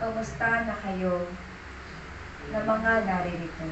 Kamusta na kayo na mga naririto?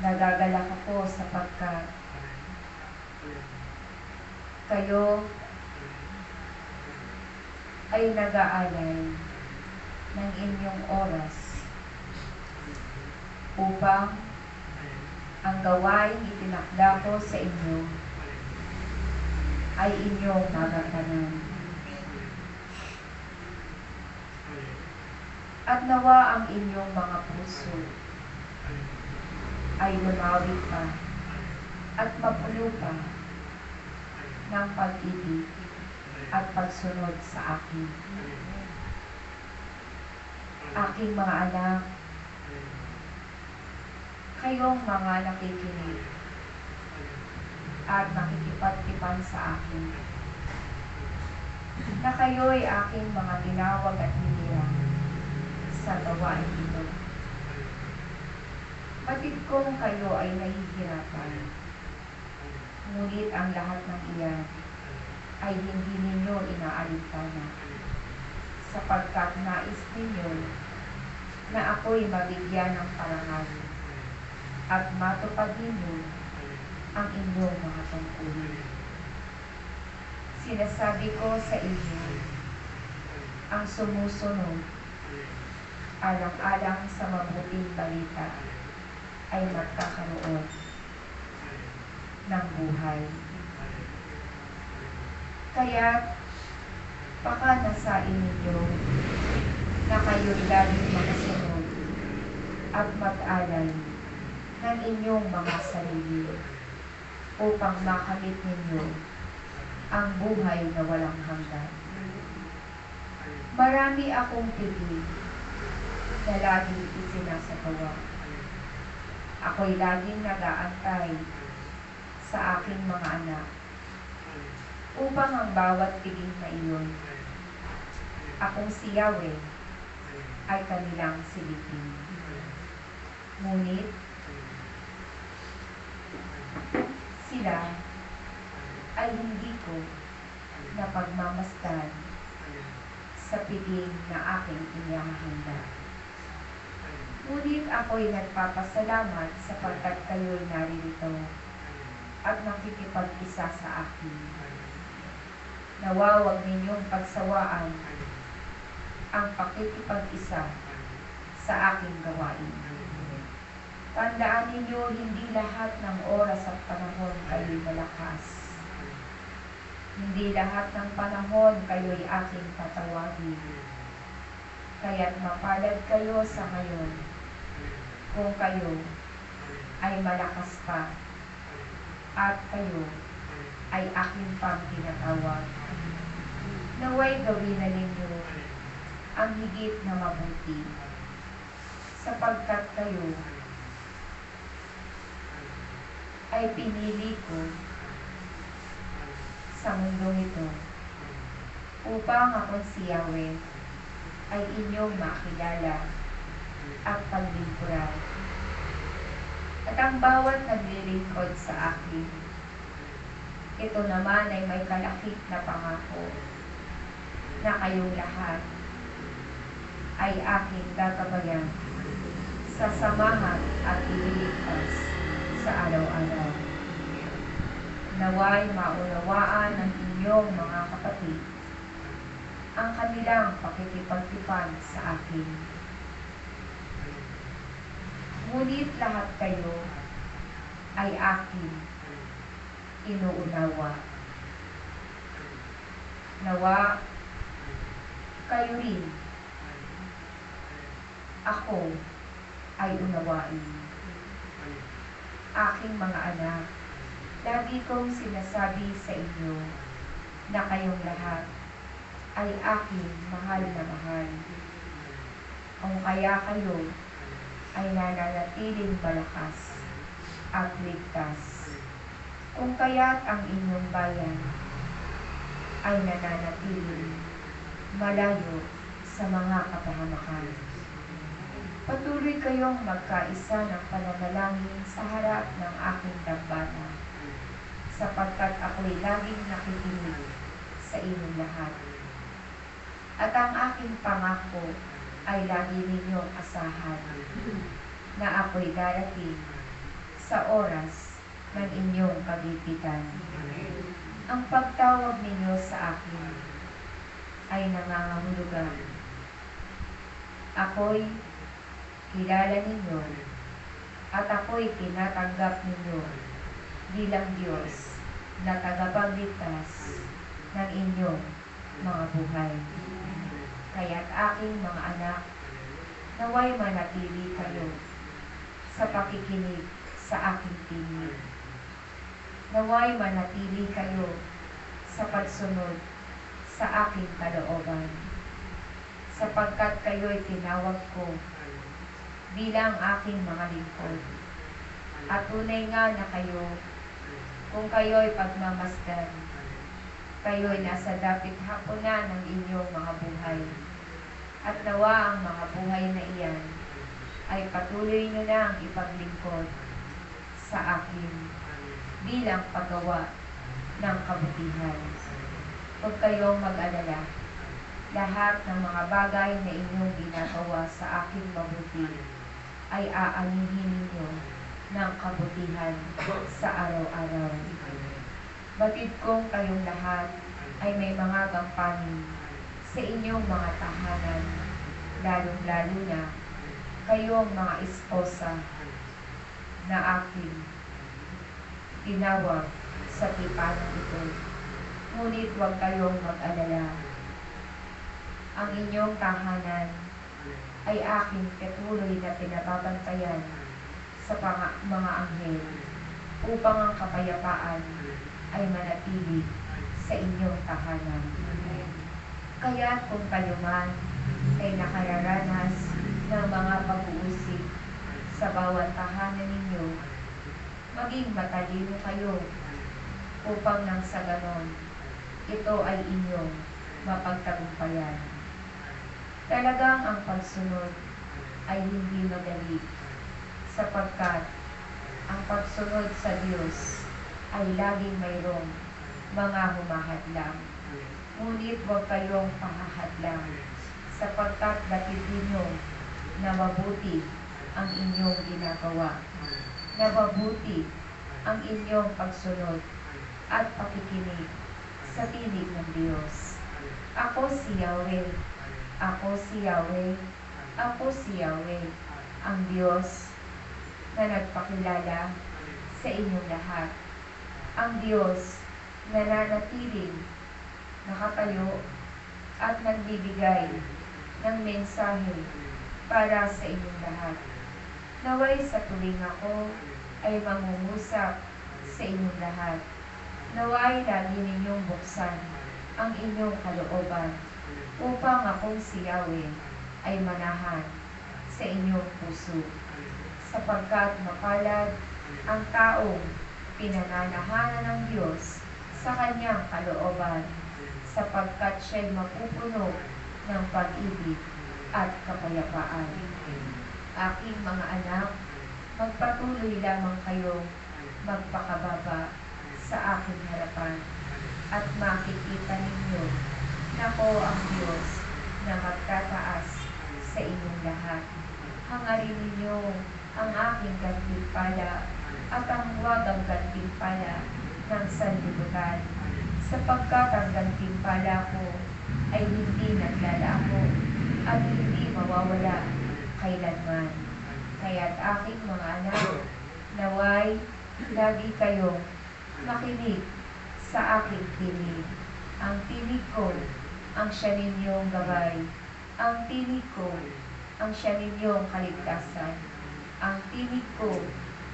Nagagalak ako sapagkat kayo ay nag-aalay ng inyong oras upang ang gawain itinakda ko sa inyo ay inyong magaganan. At nawa ang inyong mga puso ay lumawi pa at mapulo pa ng pag-ibig at pagsunod sa akin. Aking mga anak, kayong mga nakikinig at nakikipagtipan sa akin, na kayo'y aking mga tinawag at hinira sa gawain ito. Batid kong kayo ay nahihirapan, ngunit ang lahat ng iyan ay hindi ninyo inaalintana sapagkat nais ninyo na ako'y mabigyan ng parangal at matupad ninyo ang inyong mga tungkulin. Sinasabi ko sa inyo, ang sumusunod alang-alang sa mabuting balita ay magkakaroon ng buhay. Kaya, baka nasa inyo na kayo'y laging makasunod at mag-alay ng inyong mga sarili upang makamit ninyo ang buhay na walang hanggan. Marami akong pili na laging isinasagawa. Ako'y laging nag-aantay sa aking mga anak upang ang bawat piging na iyon, akong si Yahweh, ay kanilang silipin. Ngunit, sila ay hindi ko napagmamasdan sa piging na aking inihahanda. Ngunit ako'y nagpapasalamat sapagkat kayo'y naririto at nakikipag-isa sa akin. Nawawag ninyong pagsawaan ang pakikipag-isa sa aking gawain. Tandaan ninyo, hindi lahat ng oras at panahon kayo'y malakas. Hindi lahat ng panahon kayo'y aking tatawagin. Kaya't mapalad kayo sa ngayon kung kayo ay malakas pa at kayo ay aking pang tinatawag. Naway gawin na ninyo ang higit na mabuti sapagkat kayo ay pinili ko sa mundong ito upang ako si Yahweh ay inyong makilala at paglingkuran. At ang bawat naglilingkod sa akin, ito naman ay may kalakip na pangako na kayong lahat ay aking gagabayan sa samahan at ililigtas sa araw-araw. Naway maunawaan ng inyong mga kapatid ang kanilang pakikipagtipan sa akin. Ngunit lahat kayo ay akin inuunawa. Nawa kayo rin ako ay unawain. Aking mga anak, lagi kong sinasabi sa inyo na kayong lahat ay aking mahal na mahal. Kung kaya kayo ay nananatiling malakas at ligtas. Kung kaya't ang inyong bayan ay nananatiling malayo sa mga kapahamakan. Patuloy kayong magkaisa ng pananalangin sa harap ng aking dambana, sapagkat ako'y laging nakikinig sa inyong lahat. At ang aking pangako ay lagi ninyong asahan na ako'y darating sa oras ng inyong kagipitan. Ang pagtawag ninyo sa akin ay nangangahulugan. Ako'y kilala ninyo at ako'y tinatanggap ninyo bilang Diyos na tagapagligtas ng inyong mga buhay. Kaya't aking mga anak, naway manatili kayo sa pakikinig sa aking tinig. Naway manatili kayo sa pagsunod sa aking kalooban. Sapagkat kayo'y tinawag ko bilang aking mga lingkod. At tunay nga na kayo, kung kayo'y pagmamasdan, kayo'y nasa dapit hapunan ng inyong mga buhay. At nawa ang mga buhay na iyan ay patuloy nyo na ang ipaglingkod sa akin bilang paggawa ng kabutihan. Huwag kayong mag-alala. Lahat ng mga bagay na inyong ginagawa sa aking mabuti ay aanihin ninyo ng kabutihan sa araw-araw. Batid kong kayong lahat ay may mga gampanin sa inyong mga tahanan, lalong-lalo na kayong mga esposa na aking tinawag sa tipanang ito. Ngunit huwag kayong mag-alala. Ang inyong tahanan ay aking patuloy na pinababantayan sa mga anghel upang ang kapayapaan ay manatili sa inyong tahanan. Kaya kung kayo man ay nakararanas ng mga pag-uusig sa bawat tahanan ninyo, maging matalino kayo upang nang sa ganon, ito ay inyong mapagtagumpayan. Talagang ang pagsunod ay hindi madali sapagkat ang pagsunod sa Diyos ay laging mayroong mga humahadlang. Ngunit huwag kayong pahahadlang sapagkat batid ninyo na mabuti ang inyong ginagawa. Na mabuti ang inyong pagsunod at pakikinig sa tinig ng Diyos. Ako si Yahweh, ako si Yahweh, ako si Yahweh, ang Diyos na nagpakilala sa inyong lahat. Ang Diyos na nanatiling nakatayo at nagbibigay ng mensahe para sa inyong lahat. Naway sa tuwing ako ay mangungusap sa inyong lahat. Naway lagi ninyong buksan ang inyong kalooban upang akong si Yahweh ay manahan sa inyong puso sapagkat mapalad ang taong pinananahanan ng Diyos sa kanyang kalooban sapagkat siya'y mapupuno ng pag-ibig at kapayapaan. Aking mga anak, magpatuloy lamang kayong magpakababa sa aking harapan at makikita ninyo na ko ang Diyos na magtataas sa inyong lahat. Hangarin ninyo ang aking gantimpala at ang wagang gantimpala ng sanlibutan sapagkat ang gantimpala ko ay hindi naglalaho at hindi mawawala kailanman. Kaya't aking mga anak, naway lagi kayong makinig sa aking tinig. Ang tinig ko, ang siya ninyong gabay. Ang tinig ko, ang siya ninyong kaligtasan. Ang tinig ko,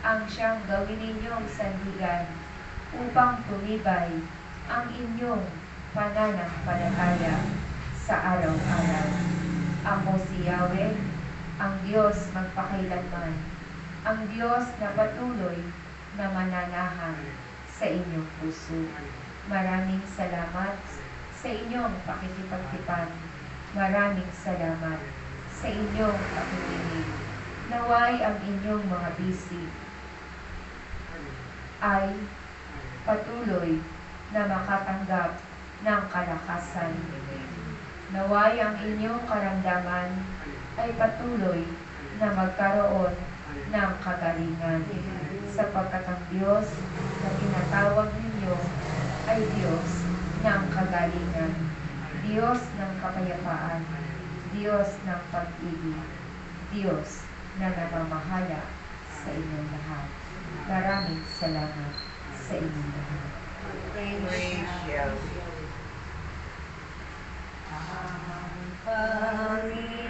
ang siyang gawin ninyong sandigan upang tumibay ang inyong pananampalataya sa araw-araw. Ako si Yahweh, ang Diyos magpakailanman, ang Diyos na patuloy na mananahan sa inyong puso. Maraming salamat sa inyong pakikipagtipan. Maraming salamat sa inyong pakikinig. Naway ang inyong mga bisig ay patuloy na makatanggap ng kalakasan Naway ang inyong karamdaman ay patuloy na magkaroon ng kagalingan sapagkat ang Diyos na tinatawag ninyo ay Diyos ng kagalingan, Diyos ng kapayapaan, Diyos ng pag-ibig, Diyos na namamahala sa inyong lahat. Maraming salamat sa inyong lahat. ratio. Um,